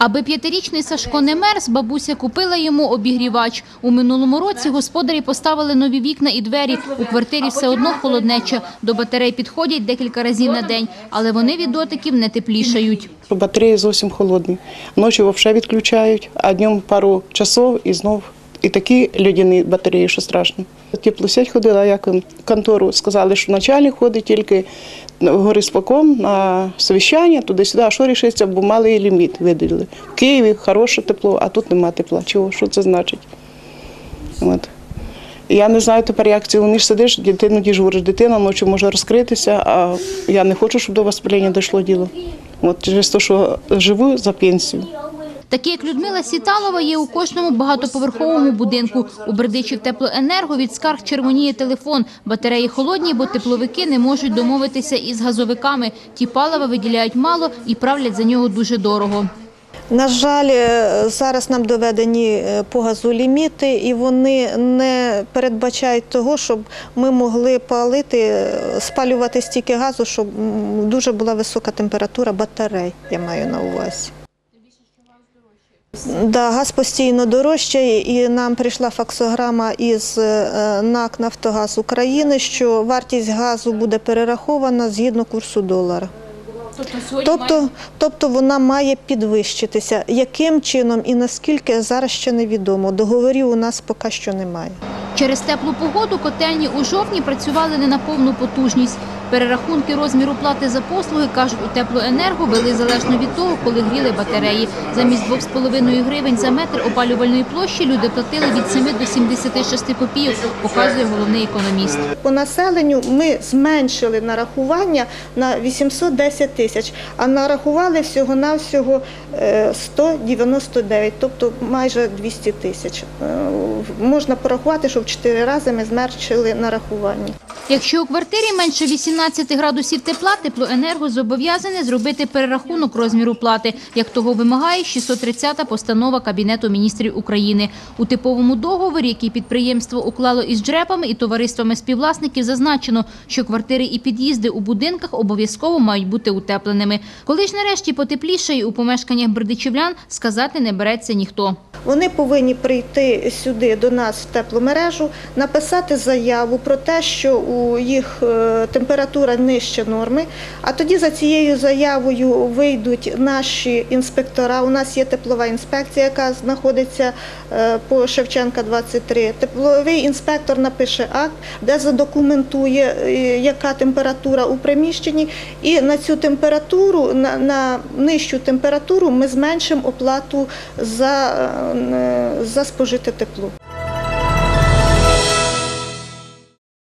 Аби п'ятирічний Сашко не мерз, бабуся купила йому обігрівач. У минулому році господарі поставили нові вікна і двері. У квартирі все одно холоднеча. До батарей підходять декілька разів на день, але вони від дотиків не теплішають. Батареї зовсім холодні. Ночі взагалі відключають, а днем пару часов і знов. І такі людяні батареї, що страшно. Теплосеть ходила, як в контору сказали, що начальник ходить тільки горисполком на совіщання, туди-сюди, а що рішиться, бо малий ліміт виділили. В Києві хороше тепло, а тут нема тепла. Чого? Що це значить? От. Я не знаю тепер, як це. Вони ж сидиш, дитину діжуриш, дитина ночі може розкритися, а я не хочу, щоб до воспалення дійшло діло. От через те, що живу за пенсію. Такі, як Людмила Сіталова, є у кожному багатоповерховому будинку. У Бердичів теплоенерго від скарг червоніє телефон. Батареї холодні, бо тепловики не можуть домовитися із газовиками. Ті палива виділяють мало і правлять за нього дуже дорого. На жаль, е, зараз нам доведені е, по газу ліміти, і вони не передбачають того, щоб ми могли палити, е, спалювати стільки газу, щоб дуже була висока температура батарей, я маю на увазі. Да, газ постійно дорожчає, і нам прийшла факсограма із е, НАК «Нафтогаз України», що вартість газу буде перерахована згідно курсу долара. Тобто, тобто вона має підвищитися. Яким чином і наскільки зараз ще невідомо. Договорів у нас поки що немає. Через теплу погоду котельні у жовтні працювали не на повну потужність. Перерахунки розміру плати за послуги, кажуть, у теплоенерго вели залежно від того, коли гріли батареї. Замість 2,5 гривень за метр опалювальної площі люди платили від 7 до 76 копійок, показує головний економіст. По населенню ми зменшили нарахування на 810 тисяч, а нарахували всього-навсього е, 199, тобто майже 200 тисяч. Е, Можна порахувати, що в 4 рази ми зменшили нарахування. Якщо у квартирі менше 18 градусів тепла, теплоенерго зобов'язане зробити перерахунок розміру плати, як того вимагає 630-та постанова Кабінету міністрів України. У типовому договорі, який підприємство уклало із джрепами і товариствами співвласників, зазначено, що квартири і під'їзди у будинках обов'язково мають бути утепленими. Коли ж нарешті потеплішає у помешканнях бердичівлян, сказати не береться ніхто. Вони повинні прийти сюди до нас в тепломережу, написати заяву про те, що у їх е, температура нижче норми. А тоді за цією заявою вийдуть наші інспектора. У нас є теплова інспекція, яка знаходиться е, по Шевченка 23. Тепловий інспектор напише акт, де задокументує, е, яка температура у приміщенні, і на цю температуру, на, на нижчу температуру, ми зменшимо оплату за, е, за спожите тепло.